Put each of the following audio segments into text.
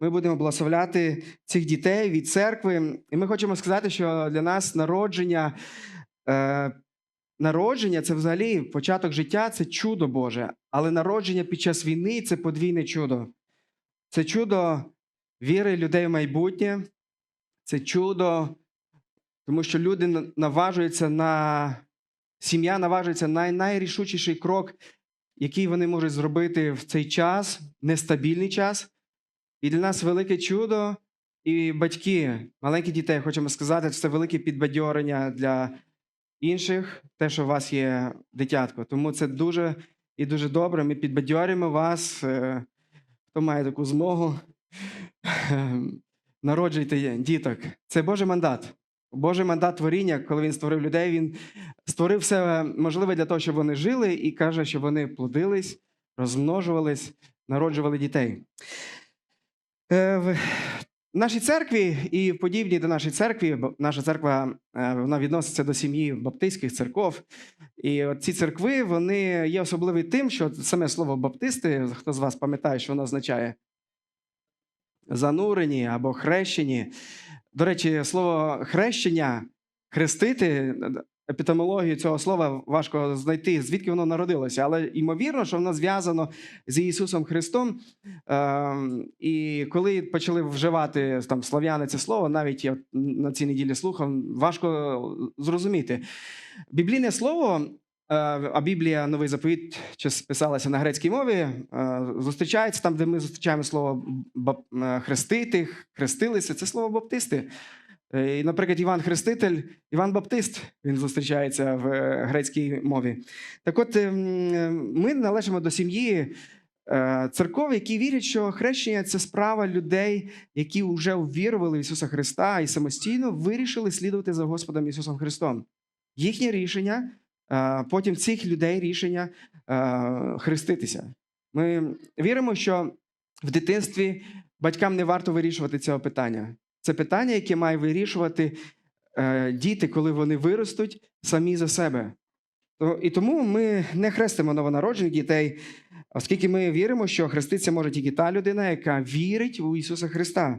ми будемо благословляти цих дітей від церкви. І ми хочемо сказати, що для нас народження, е, народження це взагалі початок життя це чудо Боже. Але народження під час війни це подвійне чудо. Це чудо віри людей в майбутнє, це чудо, тому що люди наважуються на сім'я наважується на найрішучіший крок, який вони можуть зробити в цей час, нестабільний час. І для нас велике чудо. І батьки, маленькі дітей, хочемо сказати, це велике підбадьорення для інших, те, що у вас є дитятко. Тому це дуже і дуже добре. Ми підбадьорюємо вас, е, хто має таку змогу. Народжуйте діток. Це Божий мандат. Божий мандат творіння, коли він створив людей, він створив все можливе для того, щоб вони жили, і каже, щоб вони плодились, розмножувались, народжували дітей. Е, В нашій церкві і подібні до нашої церкви, наша церква е, вона відноситься до сім'ї баптистських церков. І ці церкви вони є особливі тим, що саме слово баптисти, хто з вас пам'ятає, що воно означає? Занурені або хрещені. До речі, слово хрещення, хрестити, епітемологію цього слова важко знайти, звідки воно народилося, але ймовірно, що воно зв'язано з Ісусом Христом. Ем, І коли почали вживати там слов'яни це слово, навіть я на цій неділі слухав, важко зрозуміти. Біблійне слово. е, А Біблія, новий заповіт, чи писалася на грецькій мові, е, зустрічається там, де ми зустрічаємо слово е, хрестити, хрестилися. Це слово баптисти. Е, І, наприклад, Іван Хреститель, Іван Баптист, він зустрічається в е, грецькій мові. Так от ем, е, ми належимо до сім'ї е, церков, які вірять, що хрещення це справа людей, які вже увірували в Ісуса Христа і самостійно вирішили слідувати за Господом Ісусом Христом. Їхнє рішення, потім цих людей рішення хреститися. Ми віримо, що в дитинстві батькам не варто вирішувати цього питання. Це питання, яке має вирішувати е, діти, коли вони виростуть самі за себе. І тому ми не хрестимо новонароджених дітей, оскільки ми віримо, що хреститися може тільки та людина, яка вірить у Ісуса Христа.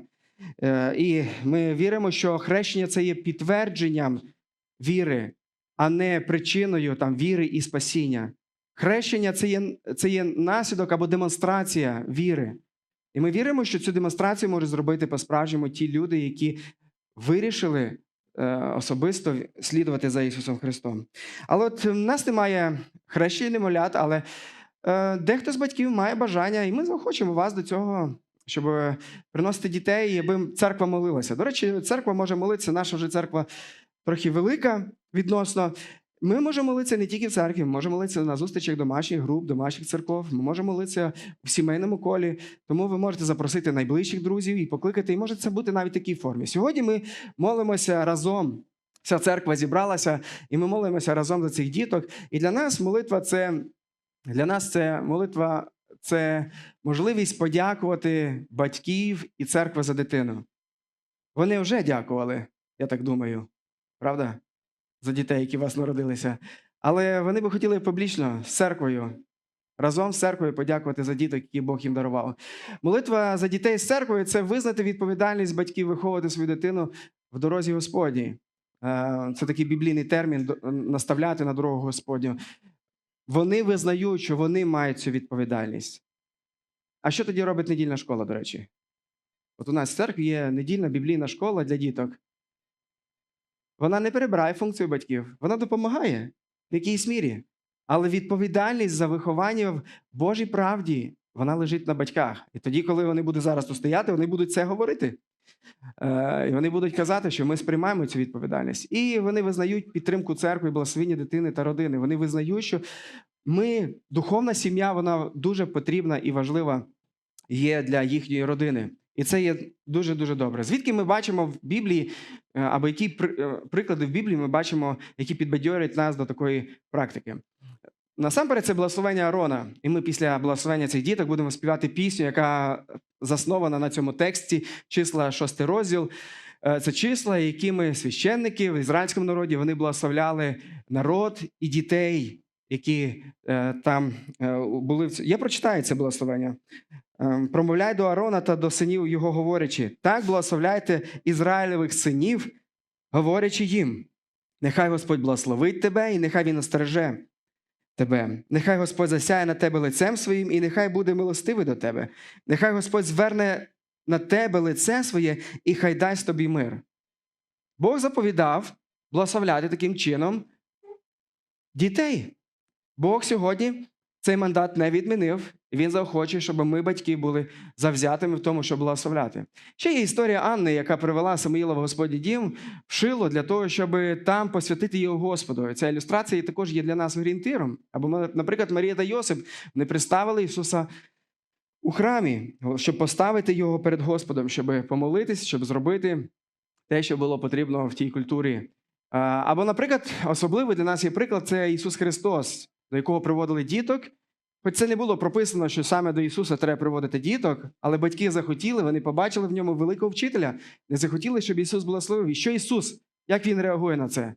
Е, І ми віримо, що хрещення це є підтвердженням віри, а не причиною там, віри і спасіння. Хрещення це є, це є наслідок або демонстрація віри. І ми віримо, що цю демонстрацію можуть зробити по-справжньому ті люди, які вирішили е, особисто слідувати за Ісусом Христом. Але от в нас немає хрещення немовлят, але е, дехто з батьків має бажання, і ми захочемо вас до цього, щоб приносити дітей, аби церква молилася. До речі, церква може молитися, наша вже церква трохи велика відносно. Ми можемо молитися не тільки в церкві, ми можемо молитися на зустрічах домашніх груп, домашніх церков, ми можемо молитися в сімейному колі. Тому ви можете запросити найближчих друзів і покликати, і може це бути навіть в такій формі. Сьогодні ми молимося разом. Вся церква зібралася, і ми молимося разом за цих діток. І для нас молитва це для нас це молитва, це можливість подякувати батьків і церкви за дитину. Вони вже дякували, я так думаю, правда? За дітей, які у вас народилися. Але вони би хотіли публічно з церквою, разом з церквою подякувати за діток, які Бог їм дарував. Молитва за дітей з церквою це визнати відповідальність батьків виховувати свою дитину в дорозі Господній. Е, Це такий біблійний термін наставляти на дорогу Господню. Вони визнають, що вони мають цю відповідальність. А що тоді робить недільна школа, до речі? От у нас в церкві є недільна біблійна школа для діток. Вона не перебирає функцію батьків, вона допомагає в якійсь мірі. Але відповідальність за виховання в Божій правді вона лежить на батьках. І тоді, коли вони будуть зараз тут стояти, вони будуть це говорити. Е, і вони будуть казати, що ми сприймаємо цю відповідальність. І вони визнають підтримку церкви, благословення дитини та родини. Вони визнають, що ми, духовна сім'я, вона дуже потрібна і важлива є для їхньої родини. І це є дуже дуже добре. Звідки ми бачимо в Біблії, е, або які е, приклади в Біблії ми бачимо, які підбадьорюють нас до такої практики. Насамперед, це благословення Арона. І ми після благословення цих діток будемо співати пісню, яка заснована на цьому тексті, числа 6 розділ. Е, Це числа, якими священники в ізраїльському народі вони благословляли народ і дітей, які там були. Я прочитаю це благословення. Ем, Промовляй до Аарона та до синів його, говорячи: так благословляйте Ізраїлевих синів, говорячи їм. Нехай Господь благословить тебе, і нехай Він остереже тебе. Нехай Господь засяє на тебе лицем своїм, і нехай буде милостивий до тебе. Нехай Господь зверне на тебе лице своє, і хай дасть тобі мир. Бог заповідав благословляти таким чином дітей. Бог сьогодні цей мандат не відмінив, він заохочує, щоб ми, батьки, були завзятими в тому, щоб благословляти. Ще є історія Анни, яка привела Самуїла в Господній дім в шило для того, щоб там посвятити його Господу. Ця ілюстрація також є для нас орієнтиром. Або, наприклад, Марія та Йосип не представили Ісуса у храмі, щоб поставити його перед Господом, щоб помолитись, щоб зробити те, що було потрібно в тій культурі. Або, наприклад, особливий для нас є приклад це Ісус Христос, до якого приводили діток. Хоч це не було прописано, що саме до Ісуса треба приводити діток, але батьки захотіли, вони побачили в ньому великого вчителя, не захотіли, щоб Ісус благословив. І що Ісус? Як Він реагує на це?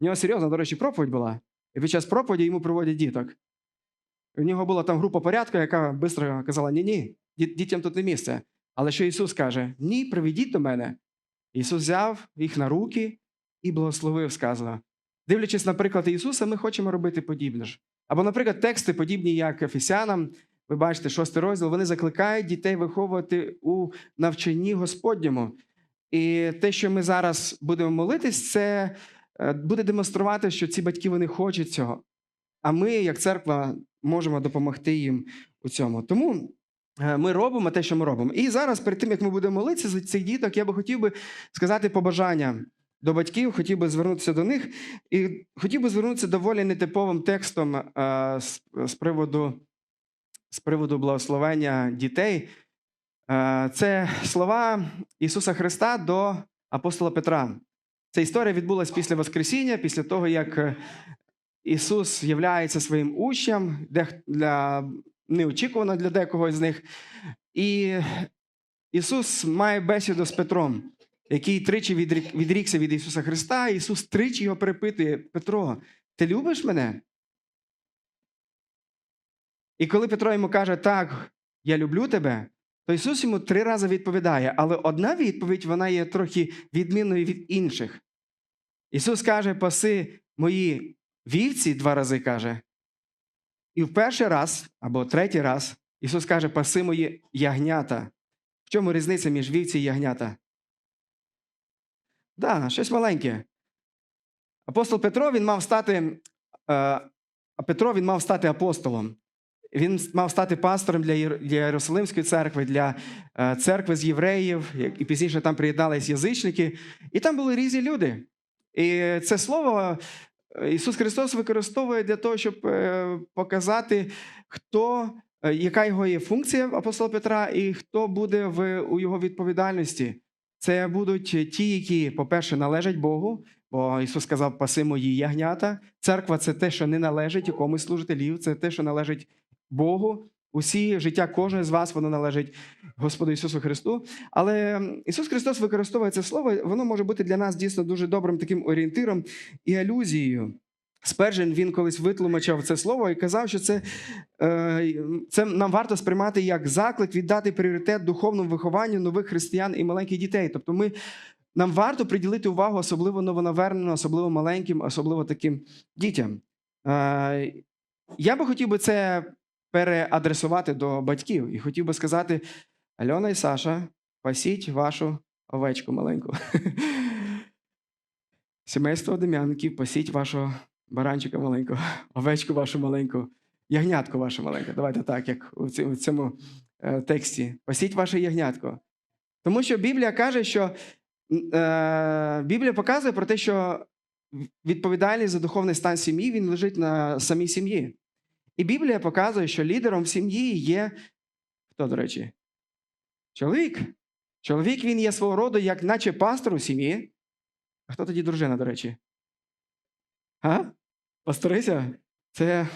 У нього серйозна, до речі, проповідь була. І під час проповіді йому приводять діток. І в нього була там група порядку, яка швидко казала: ні-ні, дітям тут не місце. Але що Ісус каже: Ні, приведіть до мене. Ісус взяв їх на руки і благословив, сказано. Дивлячись на приклад Ісуса, ми хочемо робити подібне ж. Або, наприклад, тексти, подібні як Ефесянам, ви бачите, шостий розділ, вони закликають дітей виховувати у навчанні Господньому. І те, що ми зараз будемо молитись, це е, буде демонструвати, що ці батьки вони хочуть цього. А ми, як церква, можемо допомогти їм у цьому. Тому е, ми робимо те, що ми робимо. І зараз, перед тим як ми будемо молитися за цих діток, я би хотів би сказати побажання до батьків, хотів би звернутися до них, і хотів би звернутися доволі нетиповим текстом е, з, приводу з приводу благословення дітей. Е, Це слова Ісуса Христа до апостола Петра. Ця історія відбулася після Воскресіння, після того, як Ісус являється своїм учням, для неочікувано для декого з них. І Ісус має бесіду з Петром, який тричі відрік, відрікся від Ісуса Христа. Ісус тричі його перепитує: Петро, ти любиш мене? І коли Петро йому каже, так, я люблю тебе, то Ісус йому три рази відповідає, але одна відповідь вона є трохи відмінною від інших. Ісус каже, паси мої вівці два рази каже. І в перший раз або третій раз Ісус каже, паси мої ягнята. В чому різниця між вівці і ягнята? Да, щось маленьке. Апостол Петро він мав стати, е, Петро він мав стати апостолом. Він мав стати пастором для Єрусалимської церкви, для е, церкви з євреїв, і пізніше там приєднались язичники. І там були різні люди. І це слово Ісус Христос використовує для того, щоб е, показати, хто, е, яка його є функція апостола Петра, і хто буде в, у його відповідальності. Це будуть ті, які, по-перше, належать Богу, бо Ісус сказав, паси мої ягнята. Церква це те, що не належить якомусь служителів, це те, що належить Богу. Усі життя кожного з вас воно належить Господу Ісусу Христу. Але Ісус Христос використовує це слово, воно може бути для нас дійсно дуже добрим таким орієнтиром і алюзією. Спержен він колись витлумачав це слово і казав, що це, це нам варто сприймати як заклик віддати пріоритет духовному вихованню нових християн і маленьких дітей. Тобто, ми, нам варто приділити увагу, особливо новонаверненим, особливо маленьким, особливо таким дітям. Я би хотів би це переадресувати до батьків і хотів би сказати: Альона і Саша, пасіть вашу овечку маленьку. Сімейство Дем'янків, пасіть вашого баранчика маленького, овечку вашу маленьку, ягнятку вашу маленьку. Давайте так, як у цьому е, тексті. Пасіть ваше ягнятко. Тому що Біблія каже, що е, Біблія показує про те, що відповідальність за духовний стан сім'ї він лежить на самій сім'ї. І Біблія показує, що лідером сім'ї є хто, до речі? Чоловік. Чоловік він є свого роду, як наче пастор у сім'ї. А хто тоді дружина, до речі? А? Пасторися? Це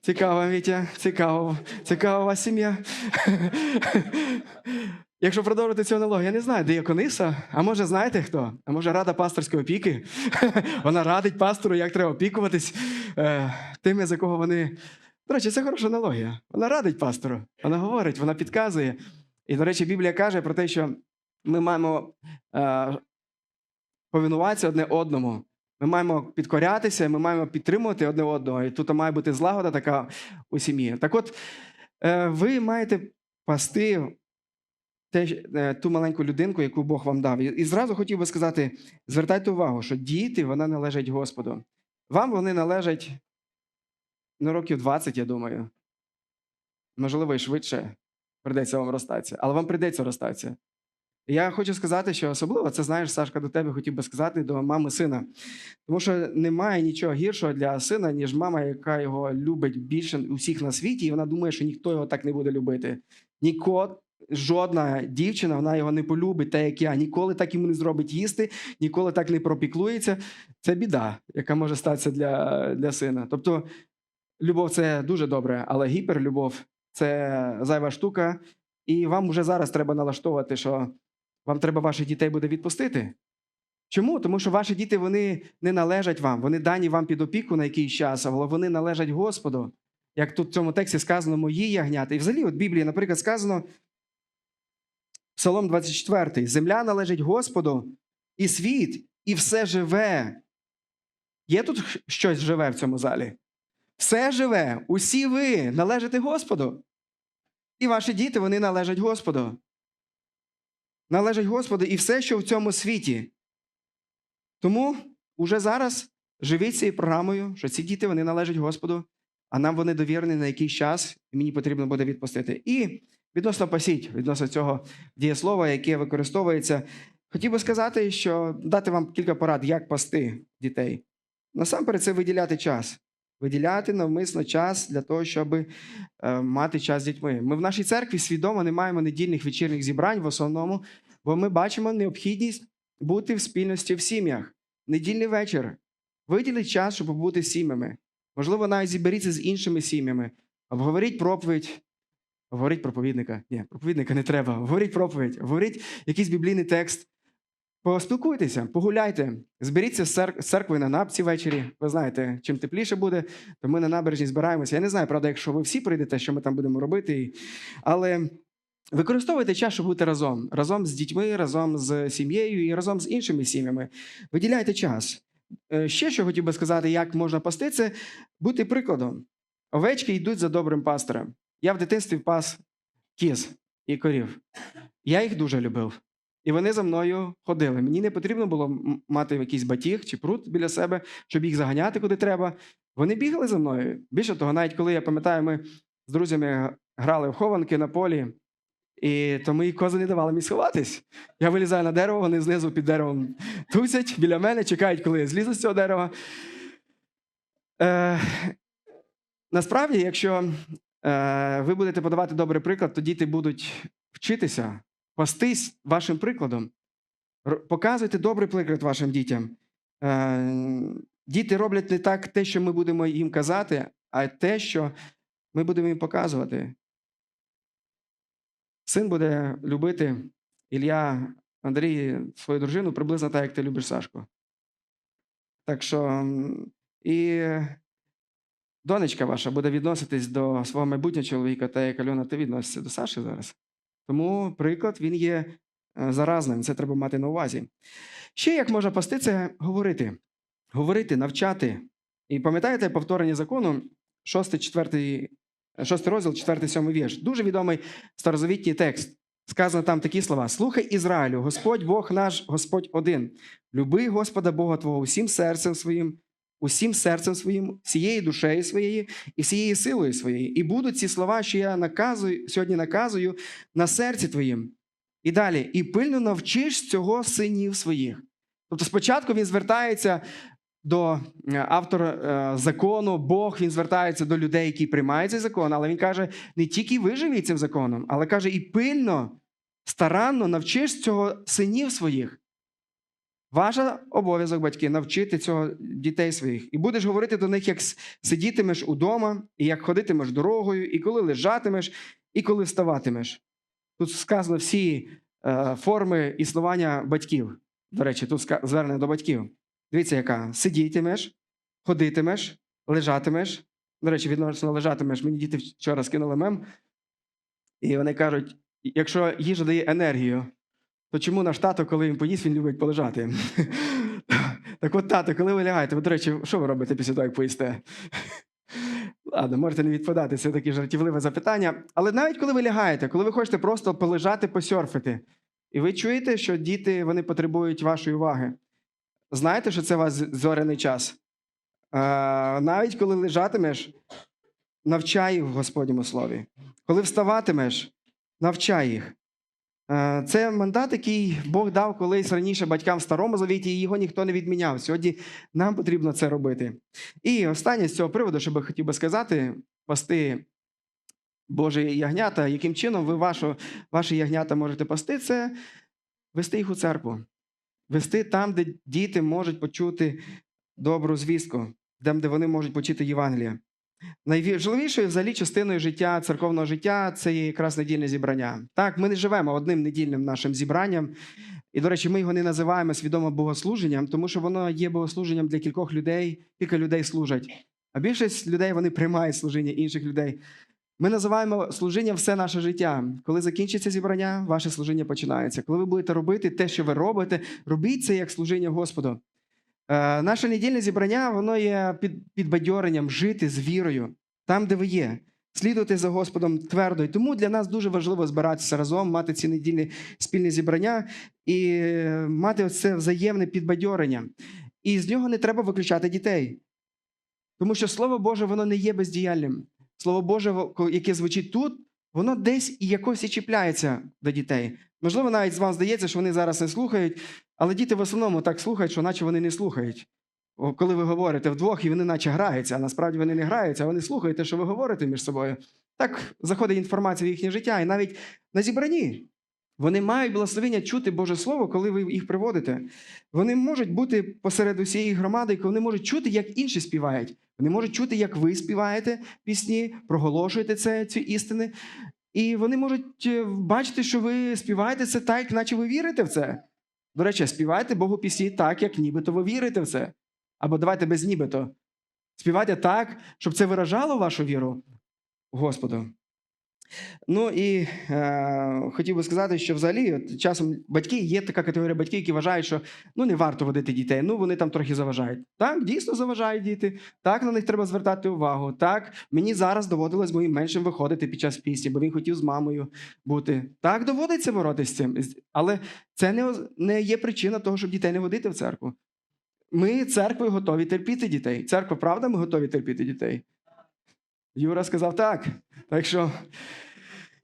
цікаво, Вітя, цікаво, цікава вас сім'я. Якщо продовжувати цю аналогію, я не знаю, диякониса, а може, знаєте хто? А може, рада пасторської опіки? Вона радить пастору, як треба опікуватись е, тими, за кого вони До речі, це хороша аналогія. Вона радить пастору, вона говорить, вона підказує. І, до речі, Біблія каже про те, що ми маємо е, повинуватися одне одному. Ми маємо підкорятися, ми маємо підтримувати одне одного. І тут має бути злагода така у сім'ї. Так от, е, ви маєте пасти е, ту маленьку людинку, яку Бог вам дав. І, зразу хотів би сказати: звертайте увагу, що діти вони належать Господу. Вам вони належать ну, років 20, я думаю. Можливо, і швидше прийдеться вам розстатися, але вам прийдеться розстатися. Я хочу сказати, що особливо це знаєш, Сашка, до тебе хотів би сказати до мами сина. Тому що немає нічого гіршого для сина, ніж мама, яка його любить більше усіх на світі, і вона думає, що ніхто його так не буде любити. Ніко, жодна дівчина вона його не полюбить, так як я. Ніколи так йому не зробить їсти, ніколи так не пропіклується. Це біда, яка може статися для, для сина. Тобто, любов це дуже добре, але гіперлюбов це зайва штука. І вам вже зараз треба налаштовувати, що вам треба ваших дітей буде відпустити. Чому? Тому що ваші діти вони не належать вам, вони дані вам під опіку на якийсь час, але вони належать Господу. Як тут в цьому тексті сказано, мої ягнята. І взагалі, от в Біблії, наприклад, сказано Псалом 24: Земля належить Господу, і світ, і все живе. Є тут щось живе в цьому залі? Все живе, усі ви належите Господу. І ваші діти вони належать Господу. Належать Господу і все, що в цьому світі. Тому уже зараз живіть цією програмою, що ці діти вони належать Господу, а нам вони довірені на якийсь час, і мені потрібно буде відпустити. І відносно пасіть, відносно цього дієслова, яке використовується, хотів би сказати, що дати вам кілька порад, як пасти дітей. Насамперед, це виділяти час. Виділяти навмисно час для того, щоб е, мати час з дітьми. Ми в нашій церкві свідомо не маємо недільних вечірніх зібрань в основному, бо ми бачимо необхідність бути в спільності в сім'ях. Недільний вечір. Виділіть час, щоб побути з сім'ями. Можливо, навіть зіберіться з іншими сім'ями. Обговоріть проповідь. Говоріть проповідника. Ні, проповідника не треба. Говоріть проповідь, говоріть якийсь біблійний текст. Поспілкуйтеся, погуляйте, зберіться з церкви на напці ввечері. Ви знаєте, чим тепліше буде, то ми на набережні збираємося. Я не знаю, правда, якщо ви всі прийдете, що ми там будемо робити. Але використовуйте час, щоб бути разом. Разом з дітьми, разом з сім'єю і разом з іншими сім'ями. Виділяйте час. Е, Ще що хотів би сказати, як можна пасти, це бути прикладом. Овечки йдуть за добрим пастором. Я в дитинстві пас кіз і корів. Я їх дуже любив. І вони за мною ходили. Мені не потрібно було мати якийсь батіг чи прут біля себе, щоб їх заганяти куди треба. Вони бігали за мною. Більше того, навіть коли я пам'ятаю, ми з друзями грали в хованки на полі, і то мої кози не давали мені сховатись. Я вилізаю на дерево, вони знизу під деревом тусять біля мене, чекають, коли я злізу з цього дерева. Е, насправді, якщо е, ви будете подавати добрий приклад, то діти будуть вчитися пастись вашим прикладом. Показуйте добрий приклад вашим дітям. Е, Діти роблять не так те, що ми будемо їм казати, а те, що ми будемо їм показувати. Син буде любити Ілля Андрій, свою дружину, приблизно так, як ти любиш Сашку. Так що і донечка ваша буде відноситись до свого майбутнього чоловіка, та як Альона, ти відносишся до Саші зараз. Тому приклад він є е, заразним, це треба мати на увазі. Ще як можна пасти, це говорити. Говорити, навчати. І пам'ятаєте повторення закону, 6, 4, 6 розділ, 4, 7 вірш. Дуже відомий старозавітній текст. Сказано там такі слова: Слухай Ізраїлю, Господь Бог наш, Господь один. Люби Господа Бога Твого усім серцем своїм, усім серцем своїм, всією душею своєю і всією силою своєю. І будуть ці слова, що я наказую, сьогодні наказую на серці твоїм. І далі, і пильно навчиш цього синів своїх. Тобто, спочатку він звертається до е, автора е, закону, Бог він звертається до людей, які приймають цей закон, але він каже: не тільки ви цим законом, але каже, і пильно, старанно навчиш цього синів своїх. Ваша обов'язок, батьки, навчити цього дітей своїх. І будеш говорити до них, як сидітимеш удома, і як ходитимеш дорогою, і коли лежатимеш, і коли вставатимеш. Тут сказано всі е, форми існування батьків. До речі, тут звернення до батьків. Дивіться, яка сидітимеш, ходитимеш, лежатимеш До речі, відносно лежатимеш. Мені діти вчора скинули мем, і вони кажуть: якщо їжа дає енергію, то чому наш тато, коли він поїсть, він любить полежати? Так от, тато, коли ви лягаєте, ви, до речі, що ви робите після того, як поїсте? Ладно, можете не відповідати, це таке жартівливе запитання. Але навіть коли ви лягаєте, коли ви хочете просто полежати, посьорфити, і ви чуєте, що діти вони потребують вашої уваги. Знаєте, що це у вас зоряний час? А, навіть коли лежатимеш, навчай їх в Господньому слові. Коли вставатимеш, навчай їх. Е, Це мандат, який Бог дав колись раніше батькам в старому завіті, і його ніхто не відміняв. Сьогодні нам потрібно це робити. І останнє з цього приводу, що би хотів би сказати, пасти Божі ягнята, яким чином ви вашу, ваші ягнята можете пасти, це вести їх у церкву, вести там, де діти можуть почути добру звістку, там, де вони можуть почути Євангеліє. Найважливішою взагалі частиною життя, церковного життя це є якраз недільне зібрання. Так, ми не живемо одним недільним нашим зібранням. І, до речі, ми його не називаємо свідомо богослуженням, тому що воно є богослуженням для кількох людей, кілька людей служать. А більшість людей вони приймають служіння інших людей. Ми називаємо служінням все наше життя. Коли закінчиться зібрання, ваше служіння починається. Коли ви будете робити те, що ви робите, робіть це як служіння Господу. Е, наше недільне зібрання воно є під, підбадьоренням жити з вірою там, де ви є. Слідувати за Господом твердо. І тому для нас дуже важливо збиратися разом, мати ці недільні спільні зібрання і е, мати це взаємне підбадьорення. І з нього не треба виключати дітей. Тому що Слово Боже, воно не є бездіяльним. Слово Боже, яке звучить тут, воно десь і якось і чіпляється до дітей. Можливо, навіть вам здається, що вони зараз не слухають, але діти в основному так слухають, що наче вони не слухають. Коли ви говорите вдвох, і вони наче граються, а насправді вони не граються, а вони слухають те, що ви говорите між собою. Так заходить інформація в їхнє життя, і навіть на зібранні. Вони мають благословення чути Боже Слово, коли ви їх приводите. Вони можуть бути посеред усієї громади, коли вони можуть чути, як інші співають. Вони можуть чути, як ви співаєте пісні, проголошуєте це, ці істини. І вони можуть е, бачити, що ви співаєте це так, наче ви вірите в це. До речі, співайте Богу пісні так, як нібито ви вірите в це. Або давайте без нібито. Співайте так, щоб це виражало вашу віру Господу. Ну і е, хотів би сказати, що взагалі от, часом батьки є така категорія батьків, які вважають, що ну не варто водити дітей, ну вони там трохи заважають. Так, дійсно заважають діти. Так, на них треба звертати увагу. Так, мені зараз доводилось моїм меншим виходити під час пісні, бо він хотів з мамою бути. Так, доводиться боротися з цим. Але це не, не є причина того, щоб дітей не водити в церкву. Ми церквою готові терпіти дітей. Церква, правда, ми готові терпіти дітей. Юра сказав так. Так що.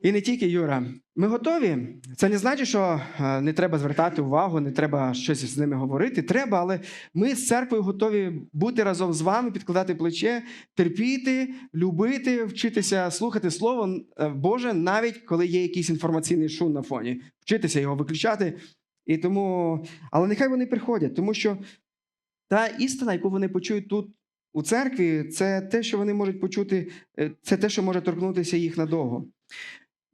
І не тільки Юра. Ми готові. Це не значить, що е, не треба звертати увагу, не треба щось з ними говорити. Треба, але ми з церквою готові бути разом з вами, підкладати плече, терпіти, любити, вчитися слухати Слово е, Боже, навіть коли є якийсь інформаційний шум на фоні, вчитися його виключати. І тому, але нехай вони приходять, тому що та істина, яку вони почують тут у церкві, це те, що вони можуть почути, е, це те, що може торкнутися їх надовго.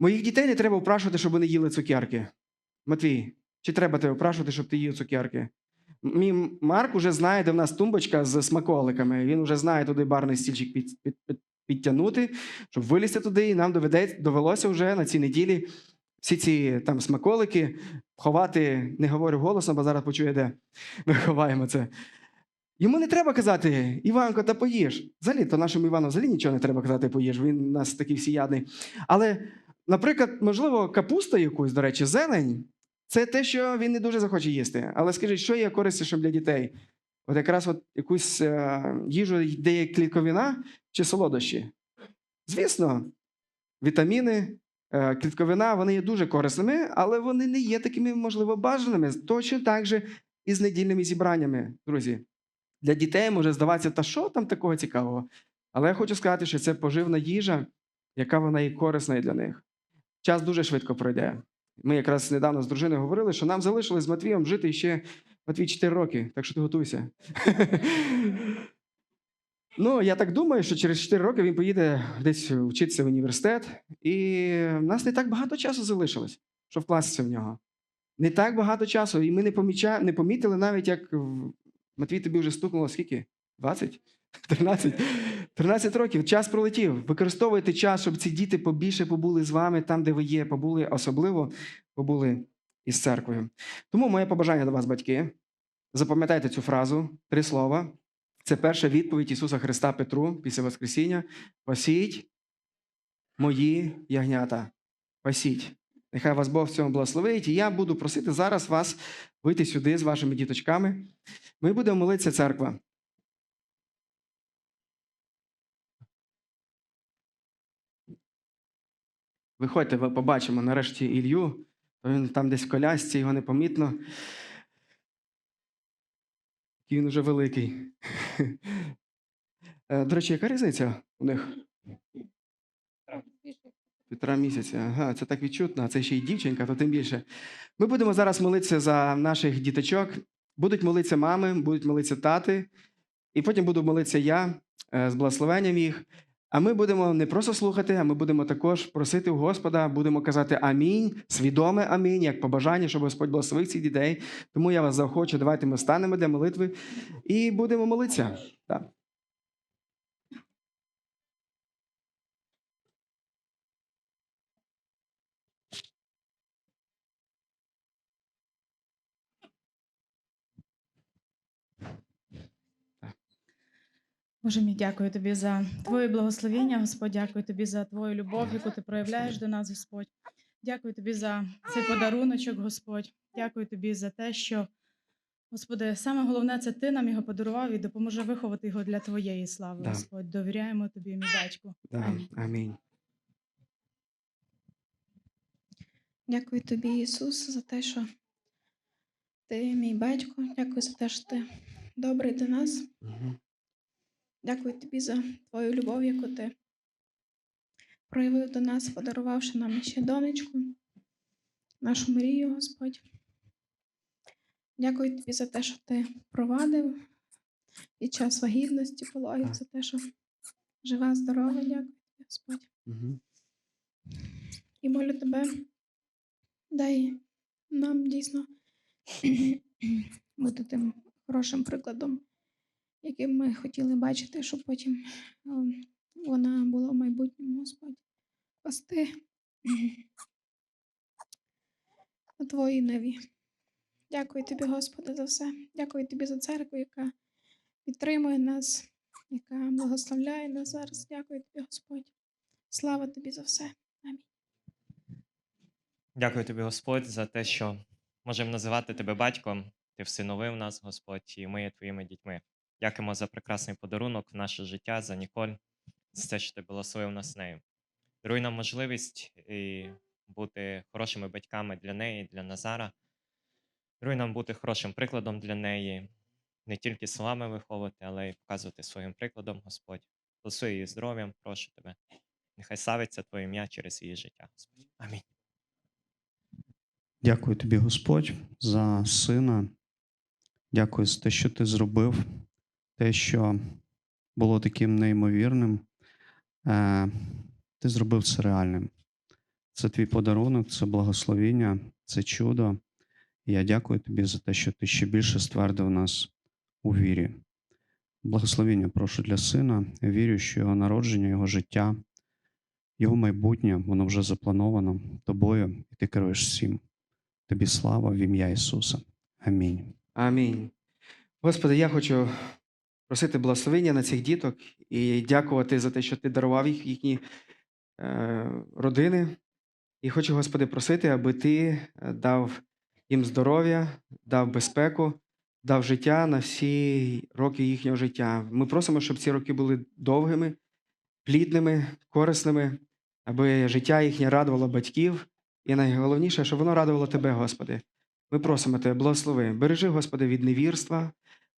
Моїх дітей не треба впрашувати, щоб вони їли цукерки. Матвій, чи треба тебе впрашувати, щоб ти їв цукерки? Мій Марк уже знає, де в нас тумбочка з смаколиками. Він вже знає туди барний стільчик під, під, під, підтягнути, щоб вилізти туди, і нам доведе, довелося вже на цій неділі всі ці там смаколики ховати, не говорю голосом, бо зараз почує, де ми ховаємо це. Йому не треба казати, Іванко, та поїж. Взагалі, то нашому Івану взагалі нічого не треба казати, поїж. Він у нас такий всіядний. Але, наприклад, можливо, капуста якусь, до речі, зелень це те, що він не дуже захоче їсти. Але скажіть, що є кориснішим для дітей? От якраз от якусь е, їжу, де є клітковина чи солодощі? Звісно, вітаміни, е, клітковина вони є дуже корисними, але вони не є такими, можливо, бажаними. Точно так же і з недільними зібраннями, друзі. Для дітей може здаватися, та що там такого цікавого? Але я хочу сказати, що це поживна їжа, яка вона і корисна для них. Час дуже швидко пройде. Ми якраз недавно з дружиною говорили, що нам залишилось з Матвієм жити ще Матвій 4 роки, так що ти готуйся. Ну, я так думаю, що через 4 роки він поїде десь вчитися в університет, і в нас не так багато часу залишилось, щоб вкластися в нього. Не так багато часу. І ми не, поміча... не помітили навіть, як Матвій тобі вже стукнуло скільки? 20? 13, 13 років. Час пролетів. Використовуйте час, щоб ці діти побільше побули з вами там, де ви є, побули особливо побули із церквою. Тому моє побажання до вас, батьки. Запам'ятайте цю фразу, три слова. Це перша відповідь Ісуса Христа Петру після Воскресіння. Пасіть мої ягнята. Пасіть. Нехай вас Бог в цьому благословить. І я буду просити зараз вас вийти сюди з вашими діточками. Ми будемо молитися церква. Виходьте, ви побачимо нарешті Ілью. Він там десь в колясці, його непомітно. Який він уже великий. Е, До речі, яка різниця у них? Півтора місяця. Ага, це так відчутно, а це ще й дівчинка, то тим більше. Ми будемо зараз молитися за наших діточок. Будуть молитися мами, будуть молитися тати, і потім буду молитися я е, з благословенням їх. А ми будемо не просто слухати, а ми будемо також просити у Господа, будемо казати амінь, свідоме амінь, як побажання, щоб Господь благословив цих дітей. Тому я вас заохочу, давайте ми станемо для молитви і будемо молитися. Так. Боже мій, дякую тобі за твоє благословення, Господь. Дякую тобі за твою любов, яку ти проявляєш до нас, Господь. Дякую тобі за цей подаруночок, Господь. Дякую тобі за те, що, Господи, саме головне це ти нам його подарував і допоможе виховати його для твоєї слави, Да. Господь. Довіряємо тобі, мій батьку. Да. Амінь. Амінь. Дякую тобі, Ісус, за те, що ти мій батько. Дякую за те, що ти добрий до нас. Мгм. Дякую тобі за твою любов, яку ти проявив до нас, подарувавши нам ще донечку, нашу мрію, Господь. Дякую тобі за те, що ти провадив під час вагітності пологів, за те, що жива, здорова. Дякую тобі, Господь. Мгм. І молю тебе, дай нам дійсно бути тим хорошим прикладом, яким ми хотіли бачити, щоб потім ем, вона була в майбутньому, Господь. Пасти на твоїй неві. Дякую тобі, Господи, за все. Дякую тобі за церкву, яка підтримує нас, яка благословляє нас зараз. Дякую тобі, Господь. Слава тобі за все. Дякую тобі, Господь, за те, що можемо називати тебе батьком. Ти всиновив нас, Господь, і ми є твоїми дітьми. Дякуємо за прекрасний подарунок в наше життя, за Ніколь, за те, що ти благословив нас нею. Даруй нам можливість і бути хорошими батьками для неї, для Назара. Даруй нам бути хорошим прикладом для неї, не тільки словами виховувати, але й показувати своїм прикладом, Господь. Благослови її здоров'ям, прошу тебе. Нехай славиться Твоє ім'я через її життя. Господь. Амінь. Дякую тобі, Господь, за сина. Дякую за те, що ти зробив, те, що було таким неймовірним. Е, Ти зробив це реальним. Це твій подарунок, це благословіння, це чудо. Я дякую тобі за те, що ти ще більше ствердив нас у вірі. Благословіння прошу для сина. Вірю, що його народження, його життя, його майбутнє, воно вже заплановано тобою, і ти керуєш всім. Тобі слава в ім'я Ісуса. Амінь. Амінь. Господи, я хочу просити благословення на цих діток і дякувати за те, що ти дарував їх їхні е, родини. І хочу, Господи, просити, аби ти е, дав їм здоров'я, дав безпеку, дав життя на всі роки їхнього життя. Ми просимо, щоб ці роки були довгими, плідними, корисними, аби життя їхнє радувало батьків. І найголовніше, щоб воно радувало тебе, Господи. Ми просимо тебе, благослови. Бережи, Господи, від невірства.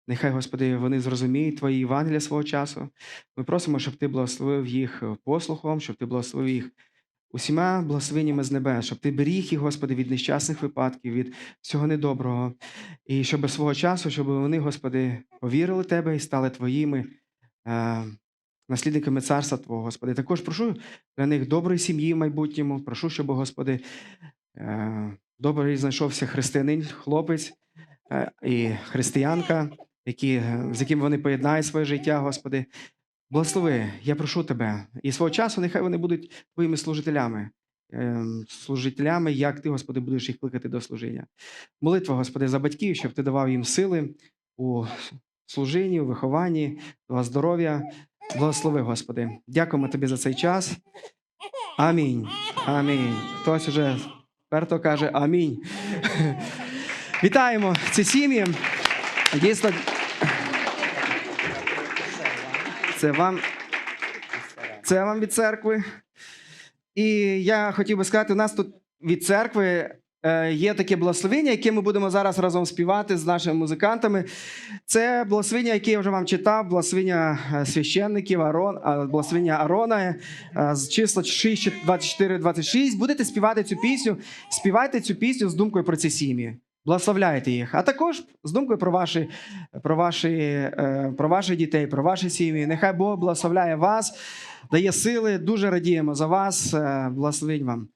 Нехай, Господи, вони зрозуміють Твої Євангелія свого часу. Ми просимо, щоб Ти благословив їх послухом, щоб Ти благословив їх усіма благословеннями з небес, щоб Ти беріг їх, Господи, від нещасних випадків, від всього недоброго. І щоб свого часу, щоб вони, Господи, повірили Тебе і стали Твоїми е, наслідниками царства Твого, Господи. Також прошу для них доброї сім'ї в майбутньому. Прошу, щоб, Господи, е, добрий знайшовся християнин, хлопець е, і християнка, які, е, з якими вони поєднають своє життя, Господи. Благослови, я прошу тебе. І свого часу нехай вони будуть твоїми служителями, ем, служителями, як ти, Господи, будеш їх кликати до служіння. Молитва, Господи, за батьків, щоб ти давав їм сили у служінні, у вихованні, давав здоров'я. Благослови, Господи. Дякуємо тобі за цей час. Амінь. Амінь. Хтось уже вперто каже Амінь. Вітаємо ці сім'ї. Дійсно, це вам, це вам від церкви. І я хотів би сказати, у нас тут від церкви е, є таке благословення, яке ми будемо зараз разом співати з нашими музикантами. Це благословення, яке я вже вам читав, благословення е, священників, Арон, благословення Арона е, з числа 6, 24, 26. Будете співати цю пісню, співайте цю пісню з думкою про ці сім'ї. Благословляйте їх, а також з думкою про ваші, про ваші, е, про ваших дітей, про ваші сім'ї. Нехай Бог благословляє вас, дає сили. Дуже радіємо за вас. Благословіть вам.